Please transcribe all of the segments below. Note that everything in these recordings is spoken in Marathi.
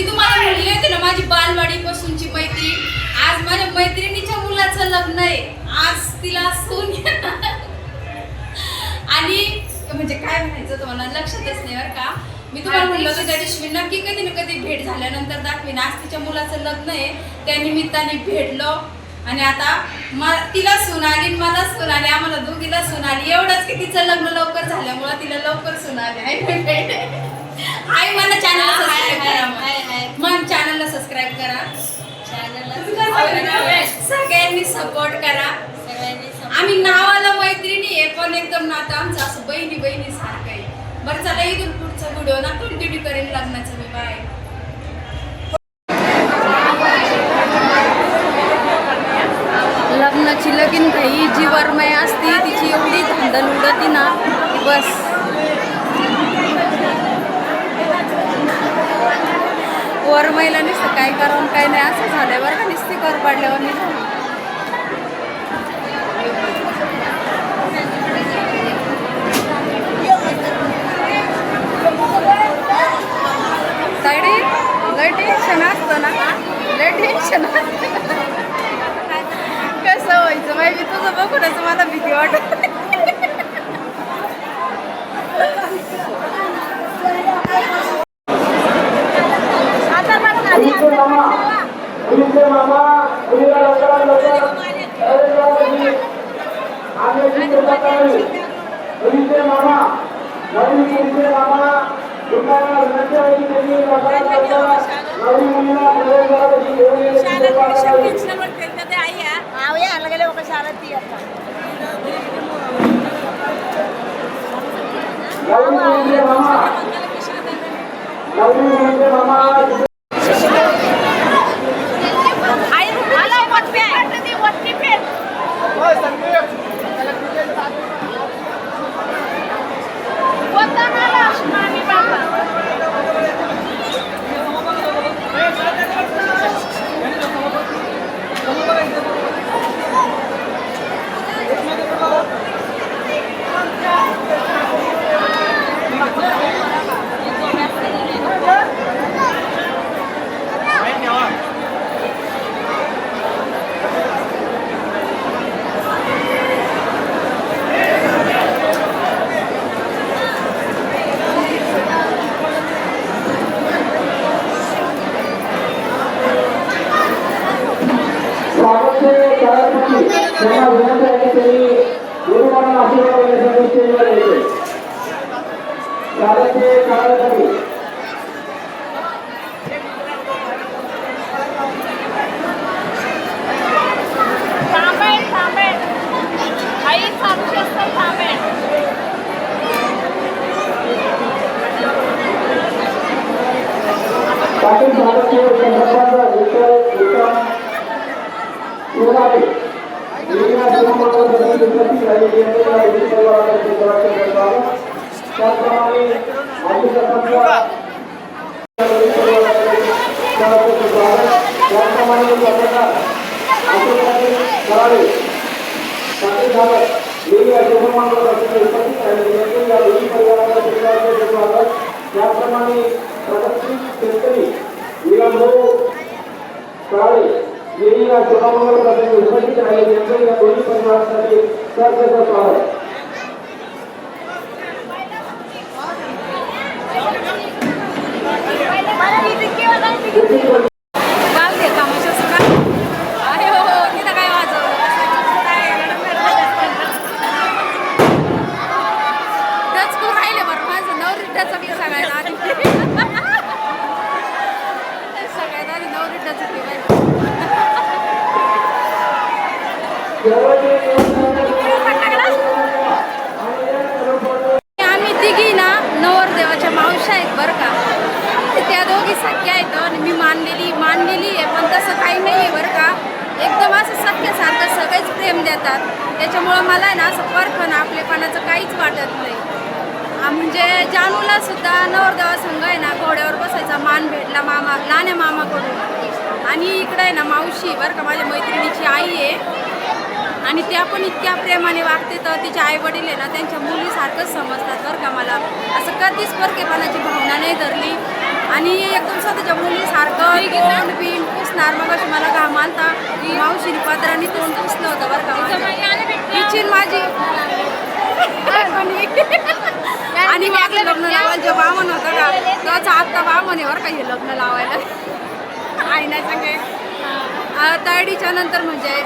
मी तुम्हाला म्हणले होते ना माझी बालवाडी पासूनची मैत्रीण आज माझ्या मैत्रिणीच्या मुलाचं लग्न आहे. आज तिला सून येणार. आणि म्हणजे काय म्हणायचं तुम्हाला लक्षातच नाही बरं का. मी तुम्हाला म्हणलं होतं त्या दिवशी मी नक्की कधी ना कधी भेट झाल्यानंतर दाखवीन. आज तिच्या मुलाचं लग्न आहे. त्या निमित्ताने भेटलो. आणि आता म- तिला सून आली आणि मला सून आली. आम्हाला दोघीला सून आली. एवढंच की तिचं लग्न लवकर झाल्यामुळं तिला लवकर सून आली. आहे आई मला चॅनल सबस्क्राईब करा. मग. मग चॅनलला सबस्क्राईब करा. सगळ्यांनी सपोर्ट करा. आम्ही नावाला मैत्रिणी आहे पण एकदम नातं आमचं असं बहिणी बहिणी सारखं आहे. बरं चला इथून पुढचा व्हिडिओ ना कंटिन्यू करेन लग्नाचं. मी बाय लग्नाची लगीन घाई जी वरमय असती तिची एवढी धांदल उडती ना. बस. महिला नुसतं काय करावं काय नाही असं झाल्यावर का नुसती कर पडल्यावर नाही तायडे लय टेन्शन असतं ना? लय टेन्शन असतं. कसं व्हायचं माहिती तुझं बघूनच मला भीती वाटत मुलीचे मामा मुलीचे मामा मुलीला लवकरात लवकर अरेंजसाठी आणण्याची मुलीचे मामा नवीन मुलीचे मामा दुकानात की त्यांनी नवीन मुलीला करावी नवीन मुलीचे मामा नवीन मुलीचे मामा তাদেরকে सरपंच त्याचप्रमाणे पत्रकार आशुतोष करावे पाटील साहेब हे या जन्मोत्सव दर्शनासाठी उपस्थित राहिलेले आहेत. या प्रसंगी उपस्थित राहिले यांचं या दोन्ही परिवारासाठी सहर्ष स्वागत मला ही सख्या आहेत आणि मी मानलेली मानलेली आहे पण तसं काही नाही आहे बरं का. एकदम असं सख्यासारखं सगळेच प्रेम देतात. त्याच्यामुळं मला आहे ना असं परखण आपलेपणाचं काहीच वाटत नाही. म्हणजे जानूला सुद्धा नवरदेवा संघ आहे ना घोड्यावर बसायचा मान भेटला मामा लहान्या मामाकडून. आणि इकडं आहे ना मावशी बरं का माझ्या मैत्रिणीची आई आहे. आणि त्या पण इतक्या प्रेमाने वागते तर तिचे आई वडील आहे ना त्यांच्या मुलीसारखंच समजतात बरं का मला. असं कधीच परकेपणाची भावना नाही धरली. आणि स्वतःच्या मुलीसारखं तोंड बिन पुसणार. मग अशी मला घाम आलता. मावशीने पदराने तोंड पुसलं होतं बरं का माझं. आणि माझं लग्न लावायला जे बामण होतं का? त्याचा आत्ता बामण आहे बरं का हे लग्न लावायला. आई नाही सांगे तायडीच्या नंतर म्हणजे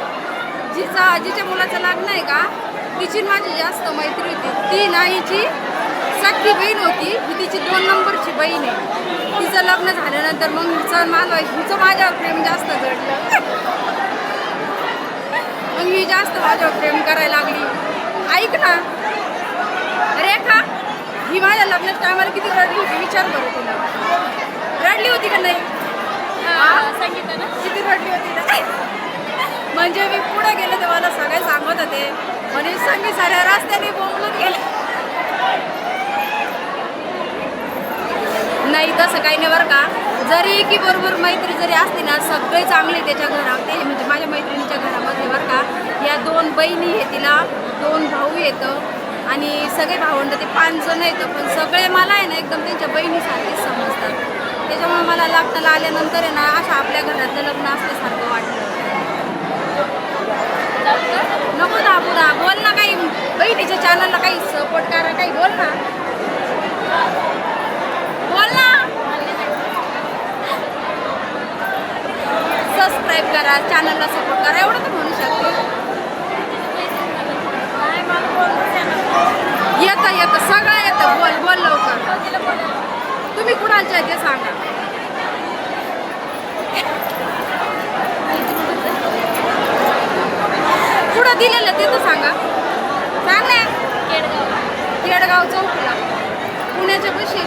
जिचा जिच्या मुलाचं लग्न आहे का? तिची माझी जास्त मैत्री होती. ती ना हिची सख्खी बहीण होती ही तिची दोन नंबरची बहीण आहे. तिचं लग्न झाल्यानंतर मग हिचं माझं हिचं माझ्यावर प्रेम जास्त जडलं. मग मी जास्त माझ्यावर प्रेम करायला लागली. ऐक ना. रेखा ही माझ्या लग्नाच्या टायमाला किती रडली होती? विचार करू तुला. रडली होती का नाही? सांगितलं ना. किती रडली होती? ना म्हणजे मी पुढे गेले मला सगळे सांगत होते. म्हणे संगी साऱ्या रस्त्याने बोंबलून गेले. नाही तसं काही नाही बरं का. जरी की बरोबर मैत्री जरी असली ना सगळे चांगले त्याच्या घरामध्ये म्हणजे माझ्या मैत्रिणीच्या घरामध्ये बरं का. या दोन बहिणी आहे तिला दोन भाऊ येतं. आणि सगळे भावंड ते पाच जण येतं. पण सगळे मला आहे ना एकदम त्यांच्या बहिणीसारखेच समजतात. त्याच्यामुळे मला लग्नाला आल्यानंतर आहे ना असं आपल्या घरातलं लग्न असल्यासारखं वाटलं नको दाबू ना बोल ना काही. बहिणीच्या चॅनलला काही सपोर्ट करा काही बोल ना बोल ना सबस्क्राईब करा चॅनलला सपोर्ट करा एवढं तर म्हणू शकते. येतं येतं सगळं येतं. बोल बोल लवकर. तुम्ही कुणालच्या आहे ते सांगा. कुठं दिलेलं ते तर सांगा. सांग ना केडगाव. केडगाव चौकला. पुण्याच्या पशी.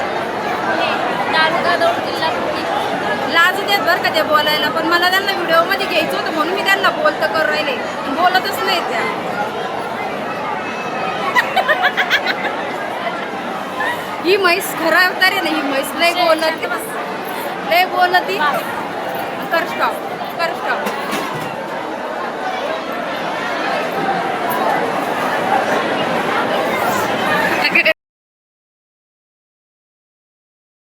तालुका दौंड जिल्हा पुणे लाज देत बरं का ते बोलायला पण मला त्यांना व्हिडिओमध्ये घ्यायचं होतं म्हणून मी त्यांना बोलतं करू राहिले. बोलतच नाही त्या. ही म्हैस खरं अवतार आहे ना ही म्हैस. लय बोलत लय बोलती. कर स्टॉप कर स्टॉप